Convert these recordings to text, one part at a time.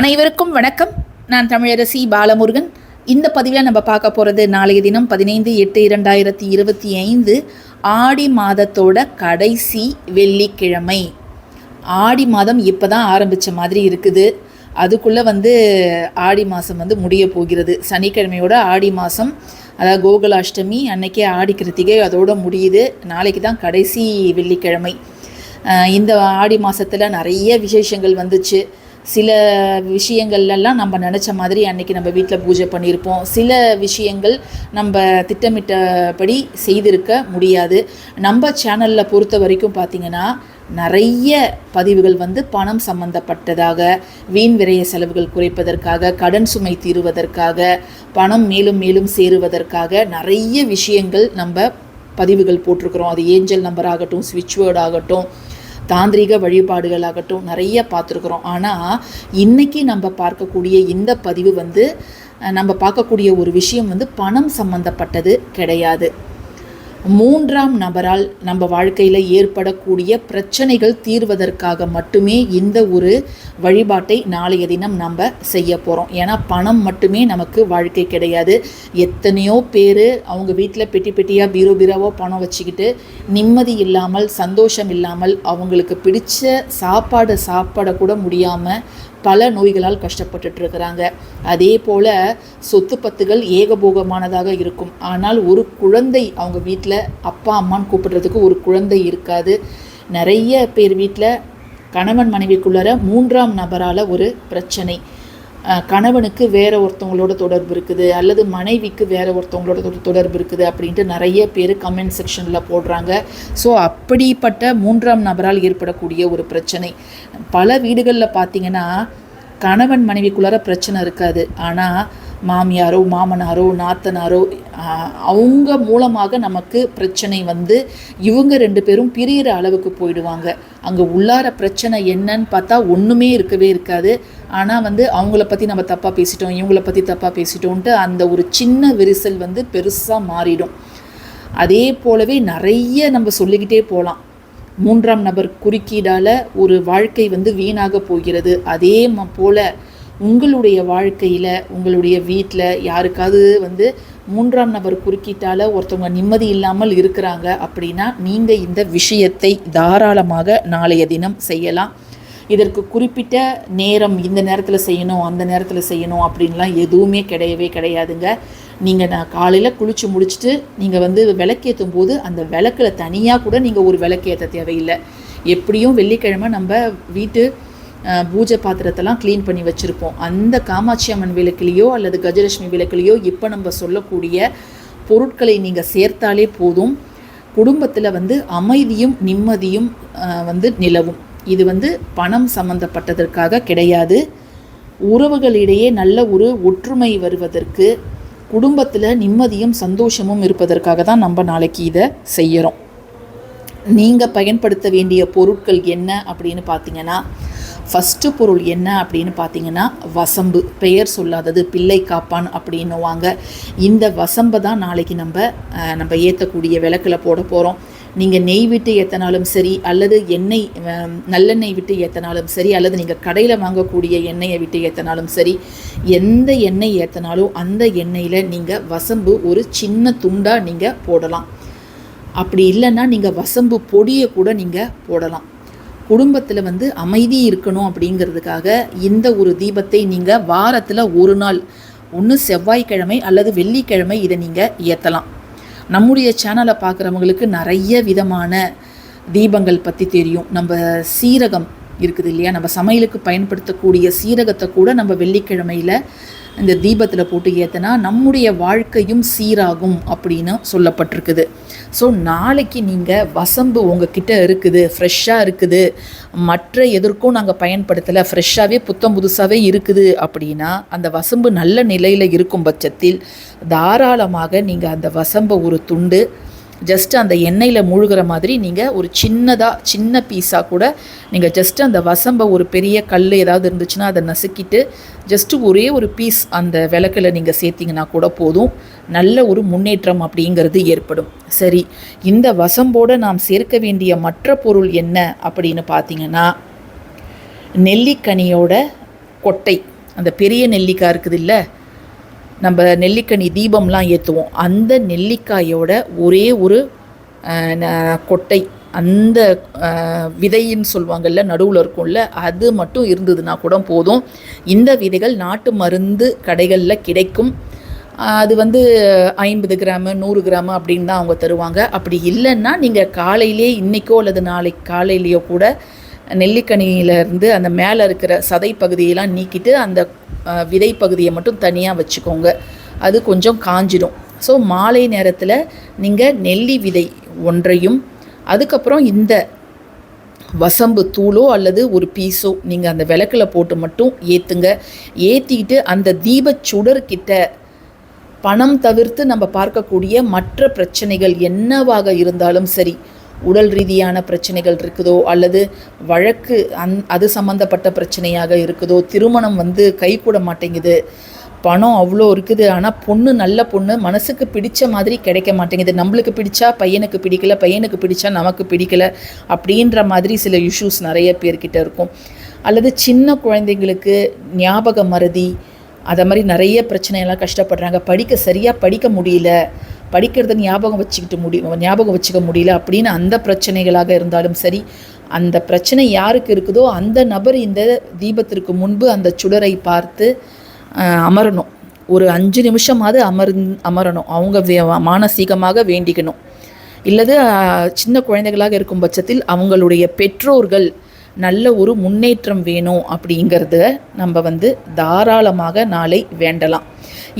அனைவருக்கும் வணக்கம். நான் தமிழரசி பாலமுருகன். இந்த பதிவில் நம்ம பார்க்க போகிறது நாளைய தினம் பதினைந்து எட்டு இரண்டாயிரத்தி இருபத்தி ஐந்து ஆடி மாதத்தோட கடைசி வெள்ளிக்கிழமை. ஆடி மாதம் இப்போ தான் ஆரம்பித்த மாதிரி இருக்குது. அதுக்குள்ளே வந்து ஆடி மாதம் வந்து முடிய போகிறது. சனிக்கிழமையோட ஆடி மாதம் அதாவது கோகுலாஷ்டமி அன்னைக்கே ஆடி கிருத்திகை அதோட முடியுது. நாளைக்கு தான் கடைசி வெள்ளிக்கிழமை. இந்த ஆடி மாதத்தில் நிறைய விசேஷங்கள் வந்துச்சு. சில விஷயங்கள்லாம் நம்ம நினச்ச மாதிரி அன்னைக்கு நம்ம வீட்டில் பூஜை பண்ணியிருப்போம். சில விஷயங்கள் நம்ம திட்டமிட்டபடி செய்திருக்க முடியாது. நம்ம சேனலில் பொறுத்த வரைக்கும் பார்த்திங்கன்னா நிறைய பதிவுகள் வந்து பணம் சம்பந்தப்பட்டதாக வீண் விரைய செலவுகள் குறைப்பதற்காக கடன் சுமை தீருவதற்காக பணம் மேலும் மேலும் சேருவதற்காக நிறைய விஷயங்கள் நம்ம பதிவுகள் போட்டிருக்கிறோம். அது ஏஞ்சல் நம்பர் ஆகட்டும் ஸ்விட்ச் வேர்ட் ஆகட்டும் தாந்திரிக வழிபாடுகள் ஆகட்டும் நிறைய பார்த்துருக்குறோம். ஆனால் இன்றைக்கி நம்ம பார்க்கக்கூடிய இந்த பதிவு வந்து நம்ம பார்க்கக்கூடிய ஒரு விஷயம் வந்து பணம் சம்பந்தப்பட்டது கிடையாது. மூன்றாம் நபரால் நம்ம வாழ்க்கையில் ஏற்படக்கூடிய பிரச்சனைகள் தீர்வதற்காக மட்டுமே இந்த ஒரு வழிபாட்டை நாளைய தினம் நம்ம செய்ய போகிறோம் ஏன்னா பணம் மட்டுமே நமக்கு வாழ்க்கை கிடையாது. எத்தனையோ பேர் அவங்க வீட்டில் பெட்டி பெட்டியாக பீரோ பீரோவோ பணம் வச்சுக்கிட்டு நிம்மதி இல்லாமல் சந்தோஷம் இல்லாமல் அவங்களுக்கு பிடிச்ச சாப்பாடு சாப்பிட கூட முடியாமல் பல நோய்களால் கஷ்டப்பட்டுட்டு இருக்கிறாங்க அதே போல் சொத்து பத்துகள் ஏகபோகமானதாக இருக்கும். ஆனால் ஒரு குழந்தை அவங்க வீட்டில் அப்பா அம்மான்னு கூப்பிடுறதுக்கு ஒரு குழந்தை இருக்காது. நிறைய பேர் வீட்டில் கணவன் மனைவிக்குள்ளார மூன்றாம் நபரால் ஒரு பிரச்சனை. கணவனுக்கு வேற ஒருத்தவங்களோட தொடர்பு இருக்குது அல்லது மனைவிக்கு வேற ஒருத்தவங்களோட தொடர்பு இருக்குது அப்படின்ட்டு நிறைய பேர் கமெண்ட் செக்ஷனில் போடுறாங்க. ஸோ அப்படிப்பட்ட மூன்றாம் நபரால் ஏற்படக்கூடிய ஒரு பிரச்சனை. பல வீடுகளில் பார்த்தீங்கன்னா கணவன் மனைவிக்குள்ளார பிரச்சனை இருக்காது. ஆனால் மாமியாரோ மாமனாரோ நாத்தனாரோ அவங்க மூலமாக நமக்கு பிரச்சனை வந்து இவங்க ரெண்டு பேரும் பிரியிற அளவுக்கு போயிடுவாங்க. அங்கே உள்ளார பிரச்சனை என்னன்னு பார்த்தா ஒன்றுமே இருக்கவே இருக்காது. ஆனால் வந்து அவங்கள பற்றி நம்ம தப்பாக பேசிட்டோம் இவங்கள பற்றி தப்பாக பேசிட்டோன்ட்டு அந்த ஒரு சின்ன விரிசல் வந்து பெருசாக மாறிடும். அதே போலவே நிறைய நம்ம சொல்லிக்கிட்டே போகலாம் மூன்றாம் நபர் குறுக்கீடால் ஒரு வாழ்க்கை வந்து வீணாக போகிறது. அதே ம போல் உங்களுடைய வாழ்க்கையில் உங்களுடைய வீட்டில் யாருக்காவது வந்து மூன்றாம் நபர் குறுக்கீட்டால் ஒருத்தவங்க நிம்மதி இல்லாமல் இருக்கிறாங்க அப்படின்னா நீங்கள் இந்த விஷயத்தை தாராளமாக நாளைய தினம் செய்யலாம். இதற்கு குறிப்பிட்ட நேரம் இந்த நேரத்தில் செய்யணும் அந்த நேரத்தில் செய்யணும் அப்படின்லாம் எதுவுமே கிடையவே கிடையாதுங்க. நீங்கள் நான் காலையில் குளித்து முடிச்சுட்டு நீங்கள் வந்து விளக்கேற்றும் போது அந்த விளக்கில் தனியாக கூட நீங்கள் ஒரு விளக்கேற்ற தேவையில்லை. எப்படியும் வெள்ளிக்கிழமை நம்ம வீட்டு பூஜை பாத்திரத்தெல்லாம் க்ளீன் பண்ணி வச்சுருப்போம். அந்த காமாட்சி அம்மன் விளக்குலேயோ அல்லது கஜலட்சுமி விளக்குலேயோ இப்போ நம்ம சொல்லக்கூடிய பொருட்களை நீங்கள் சேர்த்தாலே போதும். குடும்பத்தில் வந்து அமைதியும் நிம்மதியும் வந்து நிலவும். இது வந்து பணம் சம்பந்தப்பட்டதற்காக கிடையாது. உறவுகளிடையே நல்ல ஒரு ஒற்றுமை வருவதற்கு குடும்பத்தில் நிம்மதியும் சந்தோஷமும் இருப்பதற்காக தான் நம்ம நாளைக்கு இதை செய்கிறோம் நீங்கள் பயன்படுத்த வேண்டிய பொருட்கள் என்ன அப்படின்னு பார்த்தீங்கன்னா ஃபஸ்ட்டு பொருள் என்ன அப்படின்னு பார்த்தீங்கன்னா வசம்பு. பெயர் சொல்லாதது பிள்ளை காப்பான் அப்படின்னுவாங்க. இந்த வசம்பை தான் நாளைக்கு நம்ம நம்ம ஏற்றக்கூடிய விளக்கில் போட போகிறோம் நீங்கள் நெய் விட்டு ஏற்றினாலும் சரி அல்லது எண்ணெய் நல்லெண்ணெய் விட்டு ஏற்றினாலும் சரி அல்லது நீங்கள் கடையில் வாங்கக்கூடிய எண்ணெயை விட்டு ஏற்றினாலும் சரி எந்த எண்ணெய் ஏற்றினாலும் அந்த எண்ணெயில் நீங்கள் வசம்பு ஒரு சின்ன துண்டாக நீங்கள் போடலாம். அப்படி இல்லைன்னா நீங்கள் வசம்பு பொடியை கூட நீங்கள் போடலாம். குடும்பத்தில் வந்து அமைதி இருக்கணும் அப்படிங்கிறதுக்காக இந்த ஒரு தீபத்தை நீங்கள் வாரத்தில் ஒரு நாள் ஒன்று செவ்வாய்க்கிழமை அல்லது வெள்ளிக்கிழமை இதை நீங்கள் ஏற்றலாம் நம்முடைய சேனலை பார்க்குறவங்களுக்கு நிறைய விதமான தீபங்கள் பற்றி தெரியும். நம்ம சீரகம் இருக்குது இல்லையா? நம்ம சமையலுக்கு பயன்படுத்தக்கூடிய சீரகத்தை கூட நம்ம வெள்ளிக்கிழமையில் இந்த தீபத்தில் போட்டு ஏற்றினா நம்முடைய வாழ்க்கையும் சீராகும் அப்படின்னு சொல்லப்பட்டிருக்குது. ஸோ நாளைக்கு நீங்கள் வசம்பு உங்ககிட்ட இருக்குது ஃப்ரெஷ்ஷாக இருக்குது. மற்ற எதற்கும் நாங்கள் பயன்படுத்தலை ஃப்ரெஷ்ஷாகவே புத்தம் புதுசாகவே இருக்குது அப்படின்னா அந்த வசம்பு நல்ல நிலையில் இருக்கும் பட்சத்தில் தாராளமாக நீங்கள் அந்த வசம்பை ஒரு துண்டு ஜஸ்ட் அந்த எண்ணெயில் மூழ்கிற மாதிரி நீங்கள் ஒரு சின்னதாக சின்ன பீஸாக கூட நீங்கள் ஜஸ்ட் அந்த வசம்பை ஒரு பெரிய கல் ஏதாவது இருந்துச்சுன்னா அதை நசுக்கிட்டு ஜஸ்ட் ஒரே ஒரு பீஸ் அந்த விளக்கில் நீங்கள் சேர்த்திங்கன்னா கூட போதும். நல்ல ஒரு முன்னேற்றம் அப்படிங்கிறது ஏற்படும். சரி இந்த வசம்போடு நாம் சேர்க்க வேண்டிய மற்ற பொருள் என்ன அப்படின்னு பார்த்தீங்கன்னா நெல்லிக்கனியோட கொட்டை. அந்த பெரிய நெல்லிக்காய் இருக்குது இல்லை நம்ம நெல்லிக்கனி தீபம்லாம் ஏற்றுவோம் அந்த நெல்லிக்காயோட ஒரே ஒரு ந- கொட்டை அந்த விதைன்னு சொல்லுவாங்கல்ல நடுவில் இருக்கும்ல அது மட்டும் இருந்ததுன்னா கூட போதும். இந்த விதைகள் நாட்டு மருந்து கடைகளில் கிடைக்கும். அது வந்து ஐம்பது கிராமு நூறு கிராமு அப்படின்னு தான் அவங்க தருவாங்க. அப்படி இல்லைன்னா நீங்கள் காலையிலே இன்றைக்கோ அல்லது நாளைக்கு காலையிலேயோ கூட நெல்லிக்கனியிலேருந்து அந்த மேலே இருக்கிற சதை பகுதியெல்லாம் நீக்கிட்டு அந்த விதை பகுதியை மட்டும் தனியாக வச்சுக்கோங்க. அது கொஞ்சம் காஞ்சிடும். ஸோ மாலை நேரத்தில் நீங்கள் நெல்லி விதை ஒன்றையும் அதுக்கப்புறம் இந்த வசம்பு தூளோ அல்லது ஒரு பீஸோ நீங்கள் அந்த விளக்கில் போட்டு மட்டும் ஏற்றுங்க ஏற்றிக்கிட்டு அந்த தீபச் சுடர்கிட்ட பணம் தவிர்த்து நம்ம பார்க்கக்கூடிய மற்ற பிரச்சனைகள் என்னவாக இருந்தாலும் சரி உடல் ரீதியான பிரச்சனைகள் இருக்குதோ அல்லது வழக்கு அந் அது சம்மந்தப்பட்ட பிரச்சனையாக இருக்குதோ திருமணம் வந்து கைகூட மாட்டேங்குது பணம் அவ்வளோ இருக்குது ஆனால் பொண்ணு நல்ல பொண்ணு மனசுக்கு பிடிச்ச மாதிரி கிடைக்க மாட்டேங்குது. நம்மளுக்கு பிடிச்சா பையனுக்கு பிடிக்கல பையனுக்கு பிடிச்சா நமக்கு பிடிக்கல அப்படின்ற மாதிரி சில இஷ்யூஸ் நிறைய பேர்கிட்ட இருக்கும். அல்லது சின்ன குழந்தைங்களுக்கு ஞாபக மறதி அதை மாதிரி நிறைய பிரச்சனையெல்லாம் கஷ்டப்படுறாங்க. படிக்க சரியாக படிக்க முடியல படிக்கிறத ஞாபகம் வச்சுக்கிட்டு முடி ஞாபகம் வச்சுக்க முடியல அப்படின்னு அந்த பிரச்சனைகளாக இருந்தாலும் சரி அந்த பிரச்சனை யாருக்கு இருக்குதோ அந்த நபர் இந்த தீபத்திற்கு முன்பு அந்த சுடரை பார்த்து அமரணும். ஒரு அஞ்சு நிமிஷமாவது அமர் அமரணும். அவங்க வே- மானசீகமாக வேண்டிக்கணும். இல்லது சின்ன குழந்தைகளாக இருக்கும் பட்சத்தில் அவங்களுடைய பெற்றோர்கள் நல்ல ஒரு முன்னேற்றம் வேணும் அப்படிங்கிறத நம்ம வந்து தாராளமாக நாளை வேண்டலாம்.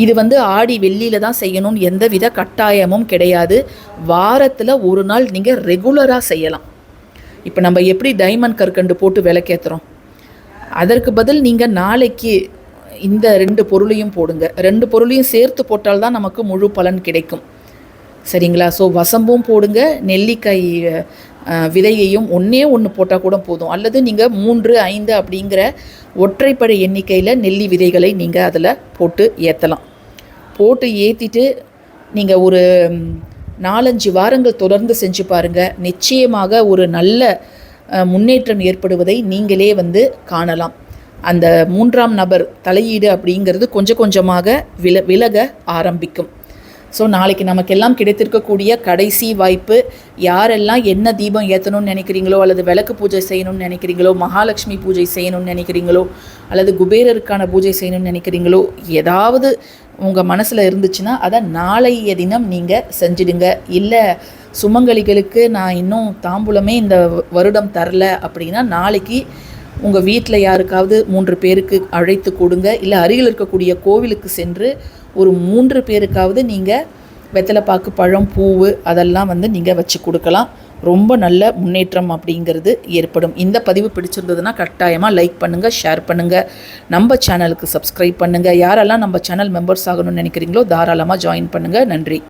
இது வந்து ஆடி வெள்ளியில் தான் செய்யணும்னு எந்தவித கட்டாயமும் கிடையாது. வாரத்தில் ஒரு நாள் நீங்கள் ரெகுலராக செய்யலாம். இப்போ நம்ம எப்படி டைமண்ட் கற்கண்டு போட்டு விளக்கேற்றுறோம் அதற்கு பதில் நீங்கள் நாளைக்கு இந்த ரெண்டு பொருளையும் போடுங்க. ரெண்டு பொருளையும் சேர்த்து போட்டால் தான் நமக்கு முழு பலன் கிடைக்கும். சரிங்களா? ஸோ வசம்பும் போடுங்க நெல்லிக்காய் விதையையும் ஒன்றே ஒன்று போட்டால் கூட போதும். அல்லது நீங்கள் மூன்று ஐந்து அப்படிங்கிற ஒற்றைப்படை எண்ணிக்கையில் நெல்லி விதைகளை நீங்கள் அதில் போட்டு ஏற்றலாம் போட்டு ஏற்றிட்டு நீங்கள் ஒரு நாலஞ்சு வாரங்கள் தொடர்ந்து செஞ்சு பாருங்கள் நிச்சயமாக ஒரு நல்ல முன்னேற்றம் ஏற்படுவதை நீங்களே வந்து காணலாம். அந்த மூன்றாம் நபர் தலையீடு அப்படிங்கிறது கொஞ்சம் கொஞ்சமாக வில விலக ஆரம்பிக்கும். ஸோ நாளைக்கு நமக்கெல்லாம் கிடைத்திருக்கக்கூடிய கடைசி வாய்ப்பு யாரெல்லாம் என்ன தீபம் ஏற்றணும்னு நினைக்கிறீங்களோ அல்லது விளக்கு பூஜை செய்யணும்னு நினைக்கிறீங்களோ மகாலட்சுமி பூஜை செய்யணும்னு நினைக்கிறீங்களோ அல்லது குபேரருக்கான பூஜை செய்யணும்னு நினைக்கிறீங்களோ ஏதாவது உங்கள் மனசில் இருந்துச்சுன்னா அதை நாளைய தினம் நீங்கள் செஞ்சிடுங்க. இல்லை சுமங்கலிகளுக்கு நான் இன்னும் தாம்பூலமே இந்த வருடம் தரல அப்படின்னா நாளைக்கு உங்கள் வீட்டில் யாருக்காவது மூன்று பேருக்கு அழைத்து கொடுங்க. இல்லை அருகில் இருக்கக்கூடிய கோவிலுக்கு சென்று ஒரு மூன்று பேருக்காவது நீங்கள் வெத்தலைப்பாக்கு பழம் பூவு அதெல்லாம் வந்து நீங்கள் வச்சு கொடுக்கலாம். ரொம்ப நல்ல முன்னேற்றம் அப்படிங்கிறது ஏற்படும். இந்த பதிவு பிடிச்சிருந்ததுன்னா கட்டாயமாக லைக் பண்ணுங்கள் ஷேர் பண்ணுங்கள் நம்ம சேனலுக்கு சப்ஸ்கிரைப் பண்ணுங்கள் யாரெல்லாம் நம்ம சேனல் மெம்பர்ஸ் ஆகணும்னு நினைக்கிறீங்களோ தாராளமாக ஜாயின் பண்ணுங்கள் நன்றி.